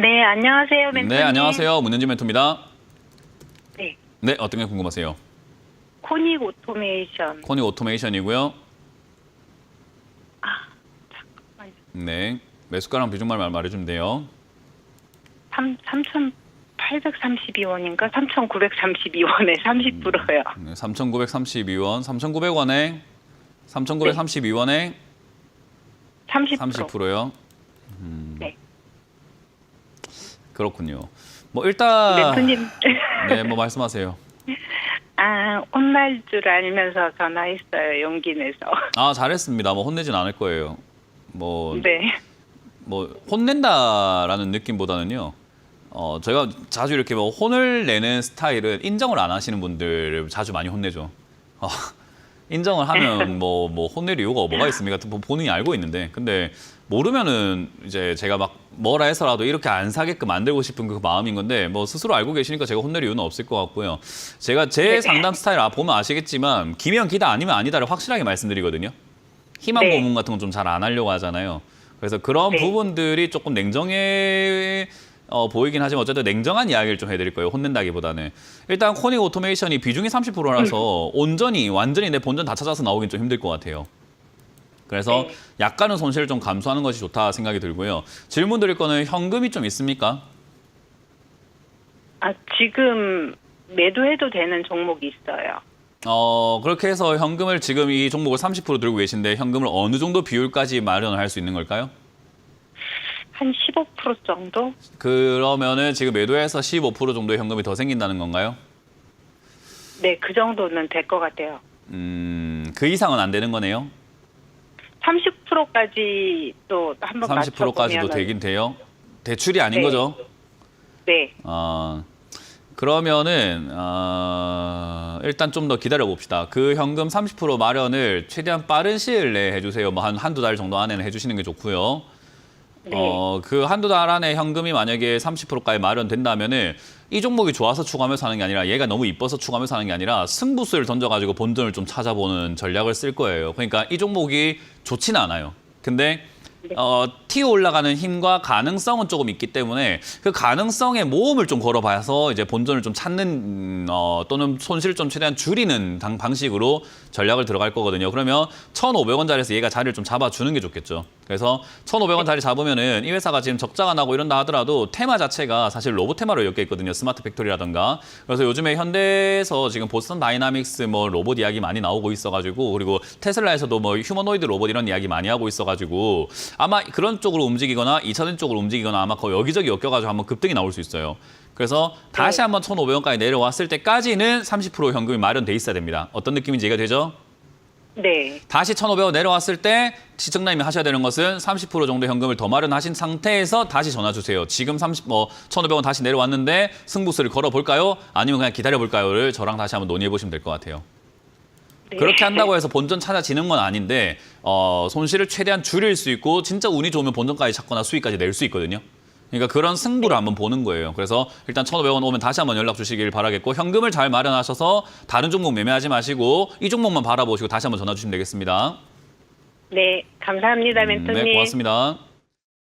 네, 안녕하세요, 멘토님. 네, 안녕하세요. 문현진 멘토입니다. 네, 네, 어떤 게 궁금하세요? 코닉 오토메이션. 코닉 오토메이션이고요. 잠깐만요. 네, 매수가랑 비중만 말- 말해주면 돼요. 3, 3,832원인가? 3,932원에 30%요. 네, 3,932원, 3,900원에 3,932원에 30%. 30%요. 네. 그렇군요. 뭐 일단 멘토님. 네, 뭐 말씀하세요. 아, 혼날 줄 알면서 전화했어요, 용기 내서. 아, 잘했습니다. 뭐 혼내진 않을 거예요. 뭐 네. 뭐 혼낸다라는 느낌보다는요. 어 제가 자주 이렇게 뭐 혼을 내는 스타일은 인정을 안 하시는 분들을 자주 많이 혼내죠. 어, 인정을 하면 뭐 뭐 혼낼 이유가 뭐가 있습니까? 뭐 본인이 알고 있는데 근데 모르면은 이제 제가 막 뭐라 해서라도 이렇게 안 사게끔 만들고 싶은 그 마음인 건데 뭐 스스로 알고 계시니까 제가 혼낼 이유는 없을 것 같고요. 제가 제 상담 스타일 아, 보면 아시겠지만 기면 기다 아니면 아니다를 확실하게 말씀드리거든요. 희망 네. 고문 같은 건 좀 잘 안 하려고 하잖아요. 그래서 그런 네. 부분들이 조금 냉정해 어, 보이긴 하지만 어쨌든 냉정한 이야기를 좀 해드릴 거예요. 혼낸다기보다는 일단 코닉 오토메이션이 비중이 30%라서 음. 온전히 완전히 내 본전 다 찾아서 나오긴 좀 힘들 것 같아요. 그래서 네. 약간은 손실을 좀 감수하는 것이 좋다 생각이 들고요. 질문 드릴 거는 현금이 좀 있습니까? 아, 지금 매도해도 되는 종목이 있어요. 어 그렇게 해서 현금을 지금 이 종목을 30% 들고 계신데 현금을 어느 정도 비율까지 마련을 할수 있는 걸까요? 한 15% 정도? 그러면은 지금 매도해서 15% 정도의 현금이 더 생긴다는 건가요? 네, 그 정도는 될 것 같아요. 음, 그 이상은 안 되는 거네요. 30%까지 또 한번 30%까지도 맞춰보면은 되긴 돼요. 대출이 아닌 네. 거죠. 네, 아, 그러면은 아, 일단 좀 더 기다려 봅시다. 그 현금 30% 마련을 최대한 빠른 시일 내에 해주세요. 뭐 한 한두 달 정도 안에는 해주시는 게 좋고요. 네. 어, 그 한두 달 안에 현금이 만약에 30%까지 마련된다면은 이 종목이 좋아서 추가하면서 하는 게 아니라 얘가 너무 이뻐서 추가하면서 하는 게 아니라 승부수를 던져가지고 본전을 좀 찾아보는 전략을 쓸 거예요. 그러니까 이 종목이 좋지는 않아요. 근데 어, 튀어 올라가는 힘과 가능성은 조금 있기 때문에 그 가능성에 모험을 좀 걸어봐서 이제 본전을 좀 찾는 음, 어, 또는 손실을 좀 최대한 줄이는 당, 방식으로 전략을 들어갈 거거든요. 그러면 1,500원짜리에서 얘가 자리를 좀 잡아주는 게 좋겠죠. 그래서 1,500원짜리 잡으면은 이 회사가 지금 적자가 나고 이런다 하더라도 테마 자체가 사실 로봇 테마로 엮여 있거든요. 스마트 팩토리라던가. 그래서 요즘에 현대에서 지금 보스턴 다이나믹스 뭐 로봇 이야기 많이 나오고 있어가지고 그리고 테슬라에서도 뭐 휴머노이드 로봇 이런 이야기 많이 하고 있어가지고 아마 그런 쪽으로 움직이거나 2차전 쪽으로 움직이거나 아마 거의 여기저기 엮여가지고 한번 급등이 나올 수 있어요. 그래서 다시 네. 한번 1,500원까지 내려왔을 때까지는 30% 현금이 마련돼 있어야 됩니다. 어떤 느낌인지 이해가 되죠? 네, 다시 1,500원 내려왔을 때 시청자님이 하셔야 되는 것은 30% 정도 현금을 더 마련하신 상태에서 다시 전화 주세요. 지금 30, 뭐 1,500원 다시 내려왔는데 승부수를 걸어 볼까요? 아니면 그냥 기다려 볼까요?를 저랑 다시 한번 논의해 보시면 될 것 같아요. 네. 그렇게 한다고 해서 본전 찾아지는 건 아닌데 어, 손실을 최대한 줄일 수 있고 진짜 운이 좋으면 본전까지 찾거나 수익까지 낼 수 있거든요. 그러니까 그런 승부를 한번 보는 거예요. 그래서 일단 1,500원 오면 다시 한번 연락 주시길 바라겠고 현금을 잘 마련하셔서 다른 종목 매매하지 마시고 이 종목만 바라보시고 다시 한번 전화 주시면 되겠습니다. 네, 감사합니다, 음, 멘토님. 네, 고맙습니다.